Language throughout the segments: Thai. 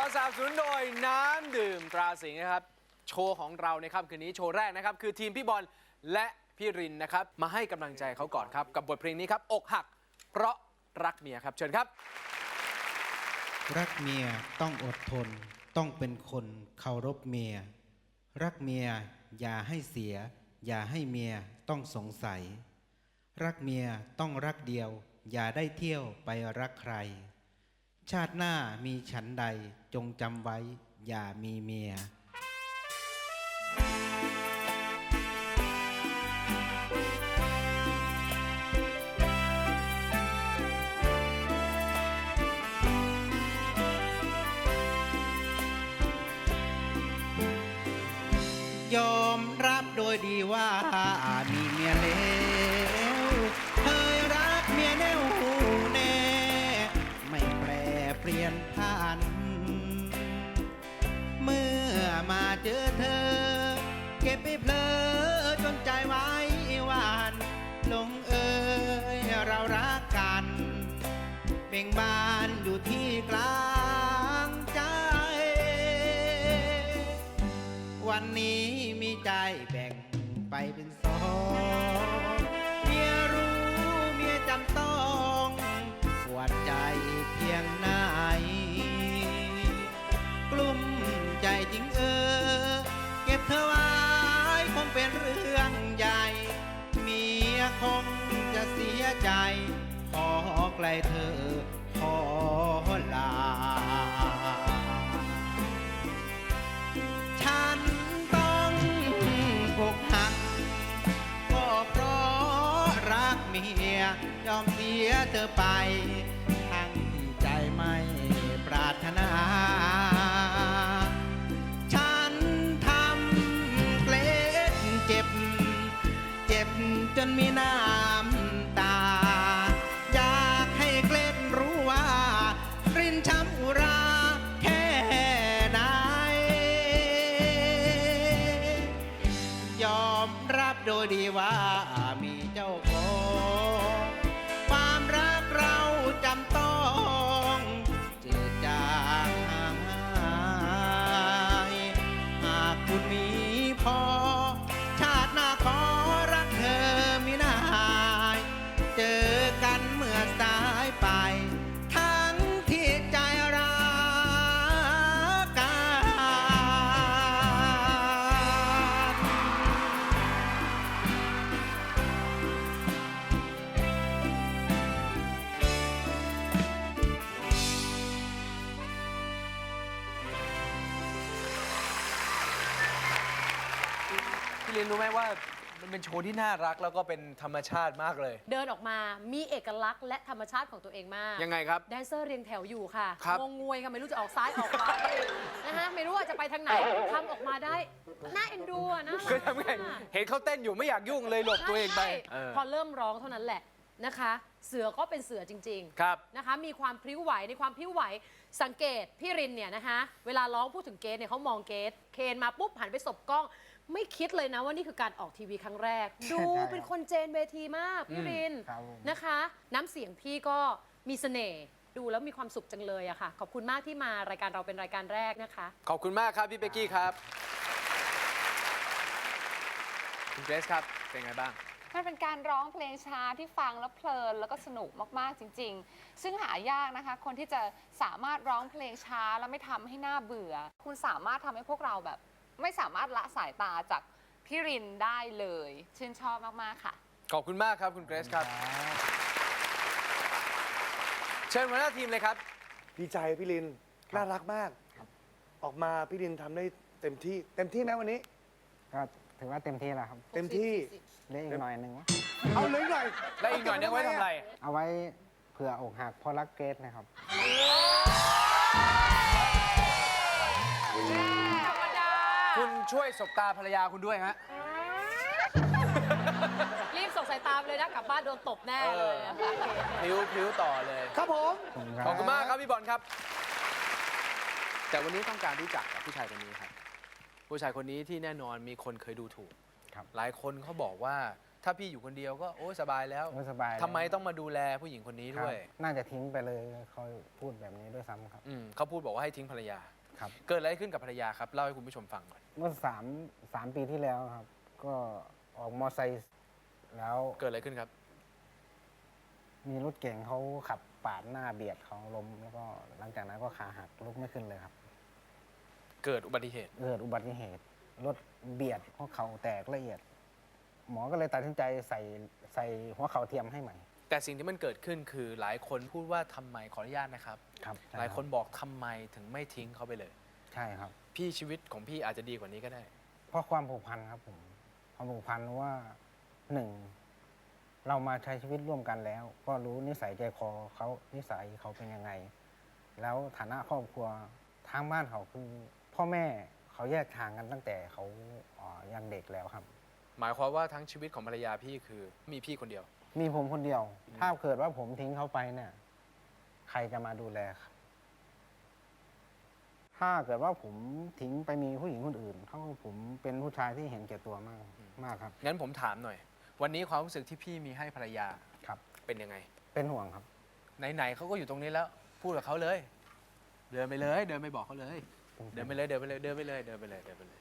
อสนับสนุนโดยน้ำดื่มตราสิงห์นะครับ โชว์ของเราในค่ำคืนนี้โชว์แรกนะครับ คือทีมพี่บอลและพี่รินนะครับ มาให้กำลังใจเขาก่อนครับ กับบทเพลงนี้ครับ อกหัก เพราะรักเมียครับ เชิญครับ รักเมียต้องอดทน ต้องเป็นคนเคารพเมีย รักเมียอย่าให้เสีย อย่าให้เมียต้องสงสัย รักเมียต้องรักเดียว อย่าได้เที่ยวไปรักใคร ชาติหน้ามีฉันใดจงจำไว้ อย่ามีเมียยอมรับโดยดีว่ามีเมียแล้ว เจอเธอ เก็บไปเพลอจนใจไว้หวานลงเอ่ยเรารักกันเบ่งบานอยู่ที่กลางใจ วันนี้มีใจแบ่งไปเป็น คงจะเสียใจ ขอไกลเธอ ขอลา ฉันต้องอกหัก ก็เพราะรักเมีย ยอมเสียเธอไป รับ รินรู้ไหมว่ามันเป็นโชว์ที่น่ารักแล้วก็เป็นธรรมชาติมากเลย เดินออกมามีเอกลักษณ์และธรรมชาติของตัวเองมากยังไงครับ แดนเซอร์เรียงแถวอยู่ค่ะครับ งงงวยค่ะ ไม่รู้จะออกซ้ายออกขวา นะฮะไม่รู้ว่าจะไปทางไหนทำออกมาได้น่าเอ็นดูอะนะคือทำไงเห็นเขาเต้นอยู่ไม่อยากยุ่งเลยหลบตัวเองไปใช่เออพอเริ่มร้องเท่านั้นแหละนะคะ เสือก็เป็นเสือจริงครับๆนะคะมีความพริ้วไหวในความพริ้วไหวสังเกตพี่รินเนี่ยนะคะเวลาร้องพูดถึงเกสเนี่ยเขามองเกสเคนมาปุ๊บหันไปสบกล้อง ไม่คิดเลยนะว่านี่คือการออกทีวีครั้งแรก ดูเป็นคนเจนเวทีมากพี่รินครับผมนะคะ น้ำเสียงพี่ก็มีเสน่ห์ดูแล้วมีความสุขจังเลยอะค่ะ ขอบคุณมากที่มารายการเราเป็นรายการแรกนะคะ ขอบคุณมากครับ พี่เป๊กกี้ครับ คุณเกรซครับ เป็นไงบ้าง มันเป็นการร้องเพลงช้าที่ฟังแล้วเพลิน แล้วก็สนุกมากๆจริง ๆ ซึ่งหายากนะคะ คนที่จะสามารถร้องเพลงช้าแล้วไม่ทำให้หน้าเบื่อ คุณสามารถทำให้พวกเราแบบ ไม่สามารถละสายตาจากพี่รินได้เลย ชื่นชอบมาก ๆ ค่ะ ขอบคุณมากครับคุณเกรซครับ เชิญหัวหน้าทีมเลยครับ ดีใจพี่ลิน น่ารักมาก ออกมาพี่ลินทำได้เต็มที่ เต็มที่ไหมวันนี้ ก็ถือว่าเต็มที่แล้วครับเต็มที่ เหลยอีกหน่อยหนึ่งวะเอาเลยหน่อยและอีกหน่อยนึงไว้ทำอะไร เอาไว้เผื่ออกหักเพราะรักเกรดนะครับ คุณช่วยสบตาภรรยาคุณด้วยฮะ รีบส่งสายตาไปเลยนะกลับบ้านโดนตบแน่เลยอะค่ะพริ้วพริ้วต่อเลย ครับผม ขอบคุณมากครับพี่บอลครับ แต่วันนี้ต้องการรู้จักกับผู้ชายคนนี้ครับ ผู้ชายคนนี้ที่แน่นอนมีคนเคยดูถูก ครับหลายคนเขาบอกว่าถ้าพี่อยู่คนเดียวก็โอ้สบายแล้วไม่สบายทำไมต้องมาดูแลผู้หญิงคนนี้ครับด้วย น่าจะทิ้งไปเลยเขาพูดแบบนี้ด้วยซ้ำครับ อืมเขาพูดบอกว่าให้ทิ้งภรรยา ครับ เกิดอะไรขึ้นกับภรรยาครับเล่าให้คุณผู้ชมฟังก่อนเมื่อสามสามปีที่แล้วครับ ก็ออกมอไซค์แล้วเกิดอะไรขึ้นครับ มีรถเก่งเขาขับปาดหน้าเบียดเขาล้มแล้วก็หลังจากนั้นก็ขาหักลุกไม่ขึ้นเลยครับ เกิดอุบัติเหตุเกิดอุบัติเหตุ รถเบียดหัวเข่าแตกละเอียด หมอก็เลยตัดสินใจใส่ใส่หัวเข่าเทียมให้ใหม่ แต่สิ่งที่มันเกิดขึ้นคือหลายคนพูดว่าทำไมขออนุญาตนะครับ ครับใช่หลายคนรับบอกทำไมถึงไม่ทิ้งเขาไปเลย ใช่ครับ พี่ชีวิตของพี่อาจจะดีกว่านี้ก็ได้ เพราะความผูกพันครับผมความผูกพันว่าหนึ่งเรามาใช้ชีวิตร่วมกันแล้ว ก็รู้นิสัยใจคอเขานิสัยเขาเป็นยังไง แล้วฐานะครอบครัวทางบ้านเขาคือ พ่อแม่เขาแยกทางกันตั้งแต่เขาอ่อยังเด็กแล้วครับ หมายความว่าทั้งชีวิตของภรรยาพี่คือมีพี่คนเดียว มีผมคนเดียว ถ้าเกิดว่าผมทิ้งเขาไปเนี่ย ใครจะมาดูแลครับ ถ้าเกิดว่าผมทิ้งไปมีผู้หญิงคนอื่นเท่ากับผมเป็นผู้ชายที่เห็นแก่ตัวมากมากครับ งั้นผมถามหน่อย วันนี้ความรู้สึกที่พี่มีให้ภรรยาครับ เป็นยังไง เป็นห่วงครับ ไหนๆเขาก็อยู่ตรงนี้แล้ว พูดกับเขาเลย เดินไปเลย เดินไปบอกเขาเลย เดินไปเลย เดินไปเลย เดินไปเลย เดินไปเลย เดินไปเลย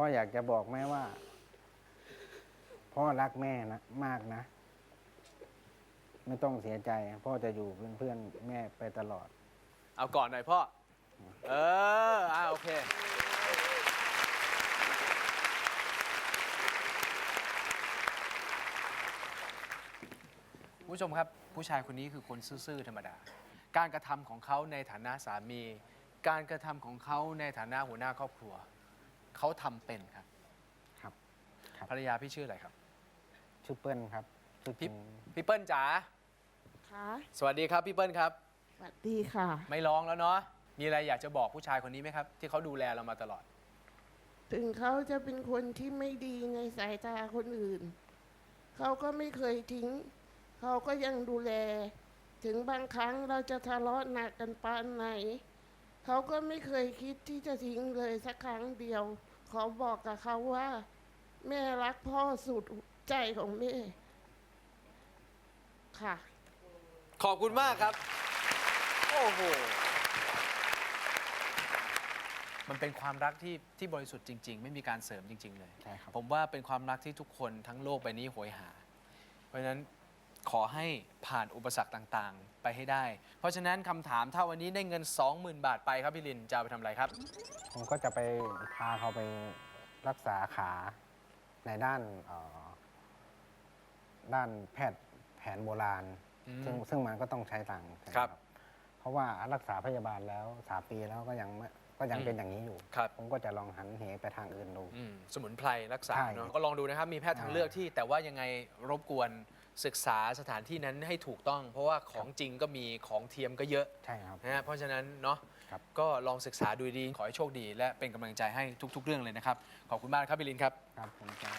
พ่ออยากจะบอกแม่ว่า พ่อรักแม่นะมากนะ ไม่ต้องเสียใจ พ่อจะอยู่เป็นเพื่อนแม่ไปตลอด เอาก่อนหน่อยพ่อ เออ อ่าโอเคผู้ชมครับ ผู้ชายคนนี้คือคนซื่อๆธรรมดา การกระทำของเขาในฐานะสามี การกระทำของเขาในฐานะหัวหน้าครอบครัว เขาทำเป็นครับ ครับครับ ภรรยาพี่ชื่ออะไรครับ ชื่อเปิ้ลครับชื่อจพี่ริง พี่เปิ้ลจ๋า ค่ะสวัสดีครับพี่เปิ้ลครับ สวัสดีค่ะ ไม่ร้องแล้วเนาะ มีอะไรอยากจะบอกผู้ชายคนนี้ไหมครับ ที่เขาดูแลเรามาตลอด ถึงเขาจะเป็นคนที่ไม่ดีในสายตาคนอื่น เขาก็ไม่เคยทิ้ง เขาก็ยังดูแล ถึงบางครั้งเราจะทะเลาะหนักกันปานไหน เขาก็ไม่เคยคิดที่จะทิ้งเลยสักครั้งเดียว ขอบอกกับเขาว่า แม่รักพ่อสุดใจของแม่ ค่ะ ขอบคุณมากครับ โอ้โห มันเป็นความรักที่ที่บริสุทธิ์จริง ๆ ไม่มีการเสริมจริง ๆ เลย ใช่ครับ ผมว่าเป็นความรักที่ทุกคนทั้งโลกใบนี้โหยหา เพราะฉะนั้น ขอให้ผ่านอุปสรรคต่างๆ ไปให้ได้ เพราะฉะนั้นคำถามถ้าวันนี้ได้เงิน 20,000 บาทไปครับพี่ลินจะเอาไปทำอะไรครับ ผมก็จะไปพาเขาไปรักษาขาในด้านเอ่อด้านแพทย์แผนโบราณ อืมซึ่งซึ่งมันก็ต้องใช้ตังค์ใช่ไหมครับเพราะว่ารักษาพยาบาลแล้วสามปีแล้วก็ยังไม่ก็ยังอืม เป็นอย่างนี้อยู่ ครับ ผมก็จะลองหันเหไปทางอื่นดู อืมสมุนไพรรักษาใช่เนาะก็ลองดูนะครับ มีแพทย์ทางเลือกที่แต่ว่ายังไงรบกวน ศึกษาสถานที่นั้นให้ถูกต้อง เพราะว่าของจริงก็มีของเทียมก็เยอะใช่ครับ นะฮะเพราะฉะนั้นเนาะครับ ก็ลองศึกษาดูดี ขอให้โชคดี และเป็นกำลังใจให้ทุก ๆ เรื่องเลยนะครับ ขอบคุณมากครับพี่ลินครับ ครับผมจะ